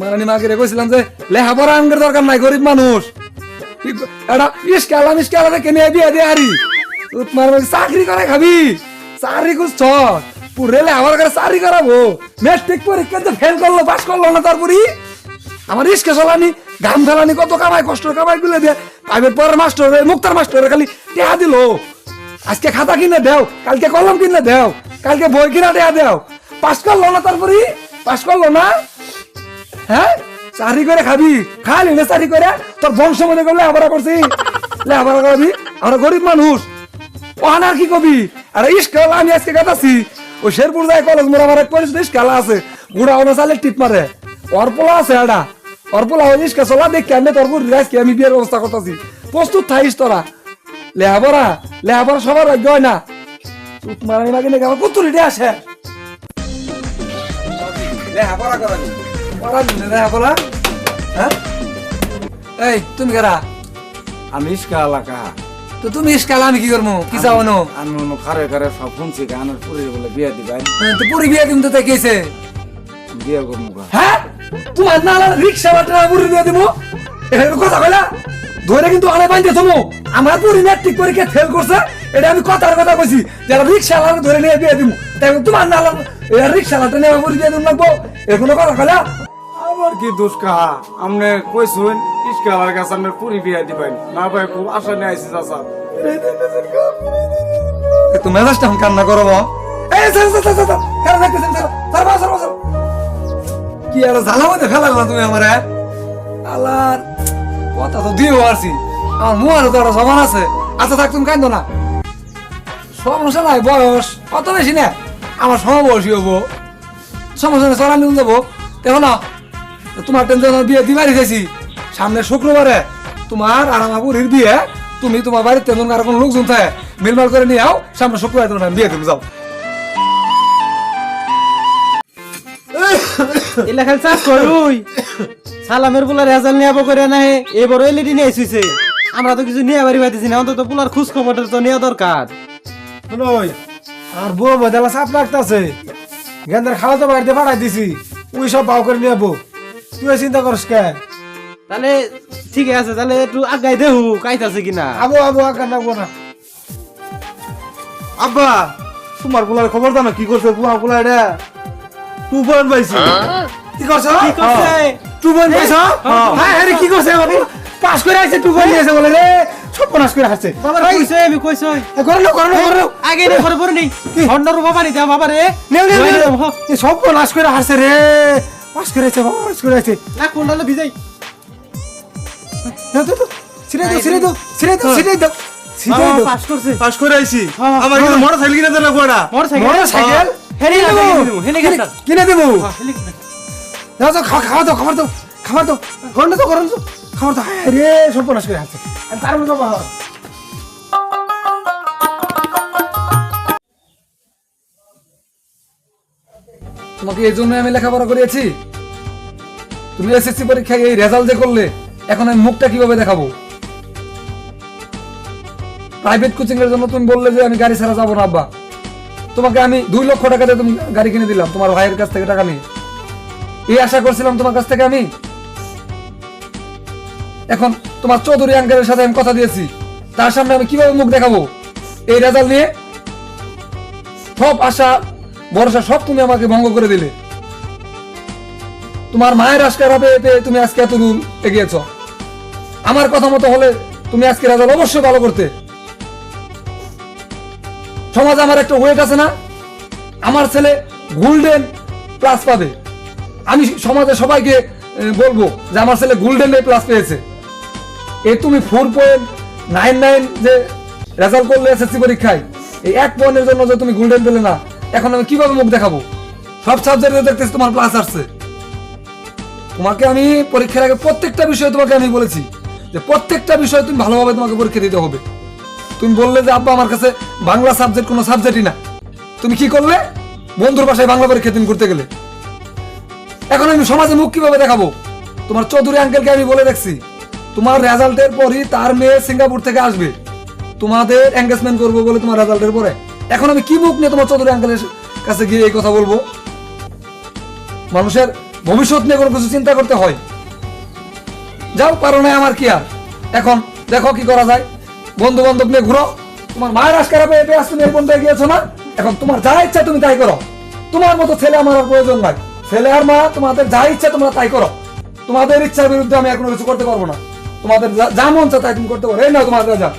মারানি মাকে রে কইছিলাম যে লেখাপড়া আনগের দরকার নাই গরিব মানুষ এটা ইস্কালা মিসকালা দেখে নিয়ে বিয়ে দিয়ে হারি তোমার চাকরি করে খাবি। চাকরি করছ পুরে লেখাপড়া করে চাকরি করাবো মেট্রিক পরীক্ষাতে ফেল করল পাস করল না তারপরে আমার ইস্কে চলানি গাম ফেলানি, কত কামাই, কষ্ট কামাই গুলো দিয়ে প্রাইভেট পড়ার মাস্টার মুক্তার মাস্টার খালি টেহা দিল। আজকে খাতা কিনে দেও, কালকে কলম কিনে দেও, কালকে বই কিনা টেহা দেও। পাস করল না তারপরে পাস করল না? হ্যাঁ? চাকরি করে খাবি? খালি না চাকরি করে? তোর বংশ মনে করলে আবার করছি। লেখাপড়া করবি? আমরা গরিব মানুষ। কি কবি? আরে ইস্কাল আমি আজকে কাটাছি ওই শেরপুর যায় কলেজ মোড় আমার পরিচিত ইস্কালা আছে। গুড়া ওনা চালে টিপ মারে। অরপোলা আছে এটা অরপোলা ওই ইস্কা চলা দেখি আমি তোর আজকে আমি বিয়ের ব্যবস্থা করতেছি। প্রস্তুত থাইস তোরা। লেহাপড়া লেহাপড়া সবার রাজ্য হয় না। চুপ মারানি আমার কত রেডি আসে। লেহাপড়া করানি এই তুমি কারা? আমি ইস্কা এলাকা তো তুমি আমি কি করব কি চাও নো? আমি খারে খারে সব শুনছি গানের পুরী বলে বিয়ে দিবাই তো পুরি বিয়ে দিম তো তাই কেছে? বিয়ে করব হ্যাঁ? তোমার রিক্সা বাটা পুরি বিয়ে দিব এর কথা কইলা। ধরে কিন্তু আলে বাইন্দে থমো। আমার পুরি ম্যাট্রিক পরীক্ষা ফেল করছে এটা আমি কথার কথা কইছি। যারা রিক্সা ধরে নিয়ে বিয়ে দিব তাই তোমার না এর রিক্সা আলাদা নিয়ে পুরি বিয়ে দিম লাগবো। এর কোনো কথা কইলা? আমার কি দোষ কাহা? আমনে কইছুন, ইস্কা এলাকার কাছে আমরা পুরী বিয়ে দিবাই না ভাই, খুব আশা নিয়ে আইসি চাচা। একটু মেজাজটা আমি কান্না করো মা। এই স্যার স্যার স্যার স্যার দেখতেছেন, স্যার স্যার। কি আর জ্বালা মধ্যে ফেলা গেলা তুমি আমার? আল্লাহর কথা তো দিয়ে পারছি আমার মুয়ারও তো একটা সমান আছে। আচ্ছা থাক, তুমি কান্দো না। সমস্যা নাই, বয়স। অত বেশি না। আমার সমবয়সী হব। সমস্যা নেই, চলা নিয়ে যাব। দেখো না তোমার টেনশন বিয়ে দিবারই গেছি সামনে শুক্রবারে তোমার আর আমার বুড়ির বিয়ে তুমি তোমার বাড়িতে তেমন আর কোনো লোকজন থাকে মিলমাল করে নিয়ে আও সামনে শুক্রবারে তোমার বিয়ে দেবো যাও। চাষ করুই সালামের পোলার রেজাল্ট নিয়ে করে না এবার এলইডি নিয়ে এসেছে আমরা তো কিছু নিয়ে বাড়ি পাইতেছি না অন্তত পোলার খোঁজ খবরটা তো নেওয়া দরকার। আর বউ বদলা সাপ লাগতাছে গেন্দার খাওয়া তো বাড়িতে পাঠাই দিছি ওই সব বাউ করে নিয়ে বউ তুই চিন্তা করিস কে? তাহলে ঠিক আছে তাহলে একটু আগাই দেহু কাইতাছে কিনা আবো আবো আকার নাবো না। আব্বা তোমার পোলার খবর দাও না কি করছে পুয়া পোলা এটা? তুফান পাইছে। কি করছ? কি করছে? টুবন পাইছ? হ্যাঁ হ্যাঁ কি করছে? বাবু পাস করে আইছে টুবন নিয়েছে বলে রে। সব পাস করে আসছে বাবার কইছে আমি কইছে। করে লো করে লো করে আগে রে পরে পরে নেই হন্ডর বাবা নি দেওয়া বাবা রে নেও নেও সব পাস করে আসছে রে। পাস করে আইছে বাবা পাস করে আইছে না কোনটা ভিজাই? দাও দাও দাও ছিড়ে দাও ছিড়ে দাও ছিড়ে দাও ছিড়ে দাও ছিড়ে বাবা দাও। পাস করছে। পাস করে আইছি। হ্যাঁ, আমার কিন্তু মোটর সাইকেল কিনে দেন গোড়া মোটর সাইকেল মোটরসাইকেল? হেলি দেবো। দেবো গেছে কিনে দেবো। দাও দাও খাওয়া খাওয়া দাও খাবার দাও খাবার দাও। গরম দাও গরম দাও খাবার দাও। হ্যাঁ রে সব নাশ করে আছে আর তার মধ্যে তোমাকে এই জন্য আমি লেখাপড়া করিয়েছি। তুমি এসএসসি পরীক্ষায় এই রেজাল্ট যে করলে, এখন আমি মুখটা কীভাবে দেখাবো? প্রাইভেট কোচিং এর জন্য তুমি বললে যে আমি গাড়ি ছাড়া যাব না, আব্বা। তোমাকে আমি দুই লক্ষ টাকা দিয়ে তুমি গাড়ি কিনে দিলাম, তোমার ভাইয়ের কাছ থেকে টাকা নিয়ে। এই আশা করছিলাম তোমার কাছ থেকে আমি। এখন তোমার চৌধুরী আঙ্কেলের সাথে আমি কথা দিয়েছি। তার সামনে আমি কীভাবে মুখ দেখাবো? এই রেজাল্ট নিয়ে। সব আশা ভরসা সব তুমি আমাকে ভঙ্গ করে দিলে। তোমার মায়ের আজকে পেয়ে পেয়ে তুমি আজকে এত দূর এগিয়েছ। আমার কথা মতো হলে তুমি আজকে রেজাল্ট অবশ্যই ভালো করতে। সমাজ আমার একটা ওয়েট আছে না? আমার ছেলে গোল্ডেন প্লাস পাবে। আমি সমাজে সবাইকে বলব যে আমার ছেলে গোল্ডেন প্লাস পেয়েছে। এ তুমি ফোর পয়েন্ট নাইন নাইন যে রেজাল্ট করলে এসএসসি পরীক্ষায়, এই এক পয়েন্টের জন্য যে তুমি গোল্ডেন পেলে না এখন আমি কীভাবে মুখ দেখাবো? সব সাবজেক্টে দেখতেছি তোমার প্লাস আসছে। তোমাকে আমি পরীক্ষার আগে প্রত্যেকটা বিষয়ে তোমাকে আমি বলেছি যে প্রত্যেকটা বিষয়ে তুমি ভালোভাবে তোমাকে পরীক্ষা দিতে হবে। তুমি বললে যে, আব্বা, আমার কাছে বাংলা সাবজেক্ট কোনো সাবজেক্টই না। তুমি কি করলে? বন্ধুর বাসায় বাংলা পরীক্ষা তুমি করতে গেলে। এখন আমি সমাজে মুখ কীভাবে দেখাবো? তোমার চৌধুরী আঙ্কেলকে আমি বলে দেখছি, তোমার রেজাল্টের পরই তার মেয়ে সিঙ্গাপুর থেকে আসবে। তোমাদের এঙ্গেজমেন্ট করব বলে তোমার রেজাল্টের পরে। এখন আমি কি মুখ নিয়ে তোমার চৌধুরী আঙ্কেলের কাছে গিয়ে এই কথা বলব? মানুষের ভবিষ্যৎ নিয়ে কোনো কিছু চিন্তা করতে হয়। যাও, পারো না আমার কি আর। এখন দেখো কি করা যায়। বন্ধু বান্ধব নিয়ে ঘুরো। তোমার মায়ের আজকারা পেয়ে পেয়ে তুমি এই বন্ধু গিয়েছো না? এখন তোমার যা ইচ্ছা তুমি তাই করো। তোমার মতো ছেলে আমার আর প্রয়োজন নাই। ছেলে আর মা, তোমাদের যা ইচ্ছা তোমরা তাই করো। তোমাদের ইচ্ছার বিরুদ্ধে আমি কোনো কিছু করতে পারব না। তোমাদের যা- মন চায় তাই তুমি করতে পারো। এই নাও তোমার যা।